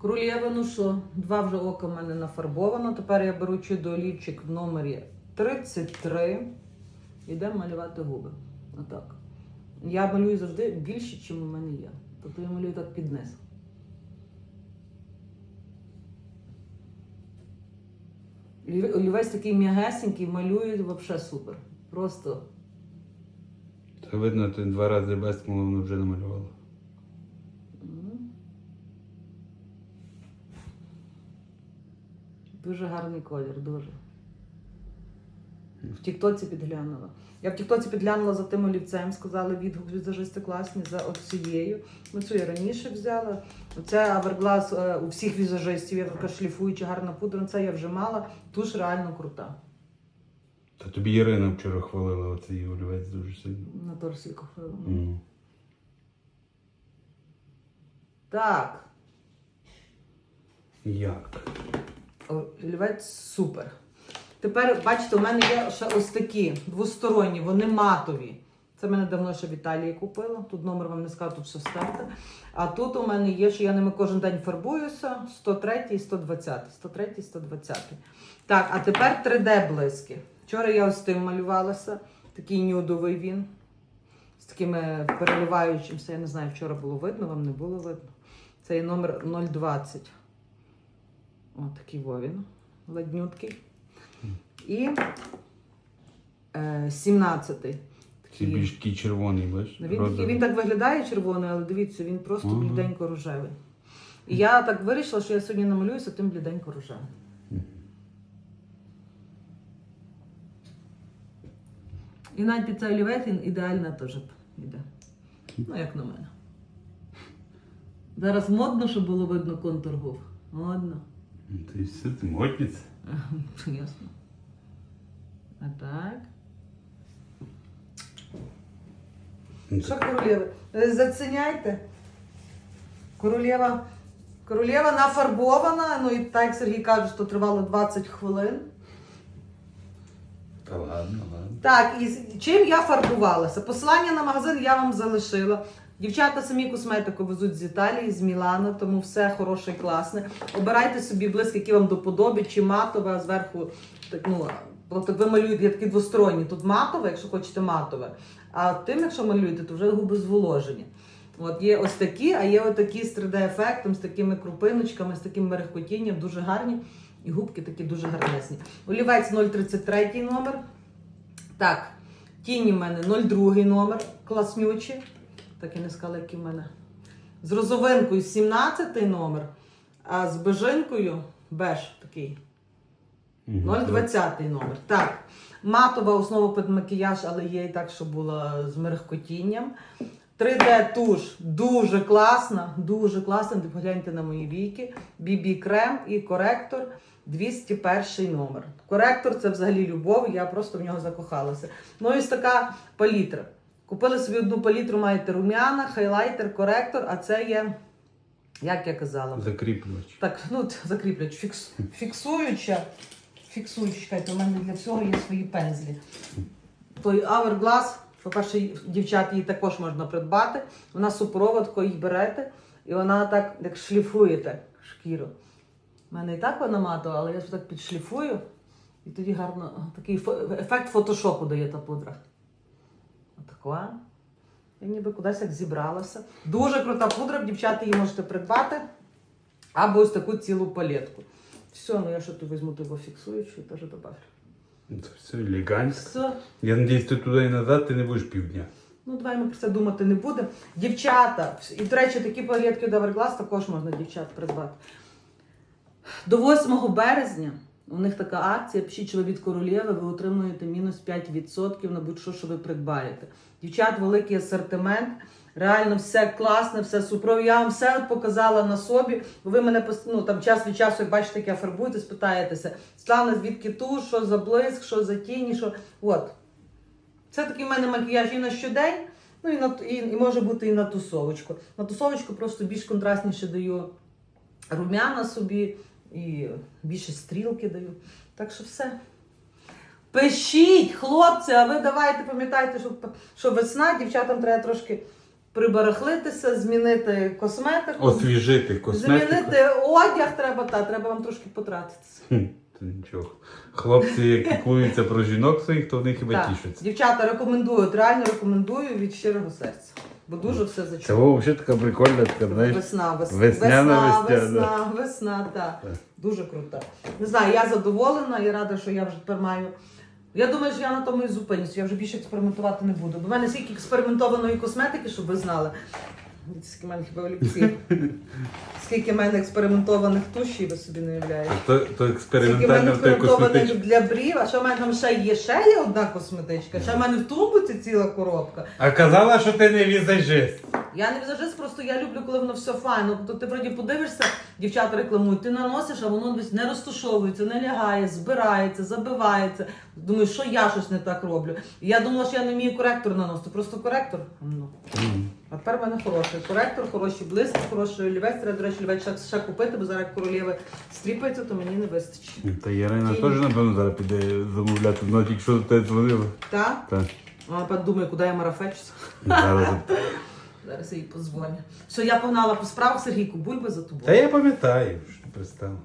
Королєва, ну що, два вже ока в мене нафарбовано. Тепер я беру чудо-олівчик в номері 33. Йдемо малювати губи. Отак. Я малюю завжди більше, ніж у мене є. Тобто я малюю так під низ. Олів- Олівець такий м'ягесенький, малює взагалі супер. Просто Та видно, ти два рази бескнула, воно вже намалювала. Дуже гарний колір, дуже. В Тіктоці підглянула. Я в Тіктоці підглянула за тим олівцем, сказали відгук візажисти класні за оцією. Ну, цю я раніше взяла. Оце Аверглас е, у всіх візажистів, є така шліфуюча гарна пудра. Це я вже мала. Туш реально крута. Та тобі Ірина вчора хвалила оцей олівець дуже сильно. На торсі купила. Мгм. Так, Як? Олівець супер. Тепер, бачите, у мене є ще ось такі двосторонні, вони матові. Це мене давно ще в Італії купила. Тут номер вам не скажу, тут все стерте. А тут у мене є, що я ними кожен день фарбуюся. 103 і 120. 103 і 120. Так, а тепер 3D блиски. Вчора я ось тим малювалася. Такий нюдовий він. З такими переливаючимся. Я не знаю, вчора було видно, вам не було видно. Це є номер 020. О, такий вовін. Ладнюткий. І е, 17-й. Це більш такий червоний, бачиш? Ну, Він, такий- він так виглядає червоний, але дивіться, він просто Ага. бліденько рожевий. І я так вирішила, що я сьогодні намалююся тим бліденько рожевим. І навіть під цей олівець він ідеально теж йде. Ну, як на мене. Зараз модно, щоб було видно контур губ. Модно. Ну, Ти все, ти модниця. Ясно. А так. Ну, Що королева? Е, Заціняйте. Королева. Королева нафарбована. Ну і так як Сергій каже, що тривало 20 хвилин. Та ладно, ладно. Так, і чим я фарбувалася? Посилання на магазин я вам залишила. Дівчата самі косметику везуть з Італії, з Мілана, тому все хороше і класне. Обирайте собі блиск, які вам до подоби, чи матове, а зверху так, ну, тобто ви малюєте є такі двосторонні. Тут матове, якщо хочете матове. А тим, якщо малюєте, то вже губи зволожені. От є ось такі, а є отакі з 3D-ефектом, з такими крупиночками, з таким мерехкотінням, дуже гарні. І губки такі дуже гарнесні. Олівець 033 номер. Так, тіні в мене 02 номер, класнючі. Так я не сказала, які в мене. З розовинкою 17 номер, а з бежинкою беж такий. 020 номер. Так. Матова основа під макіяж, але є і так, що була з мерехкотінням. 3D туш дуже класна, дуже класна. Погляньте на мої віки. BB крем і коректор 201 номер. Коректор це взагалі любов, я просто в нього закохалася. Ну і ось така палітра. Купили собі одну палітру, маєте рум'яна, хайлайтер, коректор, а це є, як я казала, Закріплювач. так, ну закріплять, фікс, фіксуюча. Фіксуюча, чекайте, у мене для всього є свої пензлі. Той Hourglass, по-перше, дівчат її також можна придбати. Вона суперова, тако її берете, і вона так як шліфуєте шкіру. У мене і так вона матова, але я так підшліфую, і тоді гарно такий ефект фотошопу дає та пудра. Отака. Я ніби кудись як зібралася. Дуже крута пудра, дівчата її можете придбати. Або ось таку цілу палетку. Все, ну я що тут візьму того фіксуючу і теж добавлю. Ну, Це все елегантно. Все. Я надіюсь, ти туди і назад ти не будеш півдня. Ну, давай ми про це думати не будемо. Дівчата, і, до речі, такі палетки до Everglass також можна дівчат придбати. До 8 березня у них така акція. Ви від королєви, ви отримуєте мінус 5% на будь-що, що ви придбаєте. Дівчат, великий асортимент. Реально все класне, все супрові. Я вам все показала на собі. Ви мене ну, там час від часу, як бачите, як я фарбуєте, спитаєтеся. Славна, звідки ту, що за блиск, що за тіні, що. От. Це такий в мене макіяж і на щодень, ну і, на, і, і може бути і на тусовочку. На тусовочку просто більш контрастніше даю рум'яна собі і більше стрілки даю. Так що все. Пишіть, хлопці, а ви давайте пам'ятайте, що, що весна, дівчатам треба трошки прибарахлитися, змінити косметику. Освіжити косметику. Змінити одяг треба, та треба вам трошки потратитися. Хм, нічого. Хлопці, як піклуються про жінок своїх, то вони хіба Так. тішаться. Дівчата рекомендую, от реально рекомендую від щирого серця. Бо дуже все Це зачудово. взагалі така прикольна, така, знаєш. Весна, весна, весна, весняна. весна, весна, так. Дуже круто. Не знаю, я задоволена і рада, що я вже тепер маю. Я думаю, що я на тому і зупинюсь. Я вже більше експериментувати не буду. Бо в мене стільки експериментованої косметики, щоб ви знали. Скільки в мене хіба олівці. Скільки в мене експериментованих тушій, ви собі не уявляєте. То, то Скільки в мене в експериментованих для брів, а що в мене там ще є? Ще є одна косметичка, ще в мене в тумбуці ціла коробка. А казала, що ти не візажист. Я не візажист, просто я люблю, коли воно все файно. Тобто ти вроді подивишся, дівчата рекламують, ти наносиш, а воно десь не розташовується, не лягає, збирається, забивається. Думаю, що я щось не так роблю. Я думала, що я не вмію коректор наносити. Просто коректор. Ну. А тепер в мене хороший коректор, хороші блиски, хороший олівець. Треба, до речі, олівець ще, ще купити, бо зараз королєви стріпається, то мені не вистачить. Та Ярина теж, напевно, зараз піде замовляти, вона тільки що до тебе дзвонила. Так? Так. Вона напевно, думає, куди я марафечуся. Зараз. Зараз я їй позвоню. Все, я погнала по справах Сергійку, бульби за тобою. Та я пам'ятаю, що ти пристала.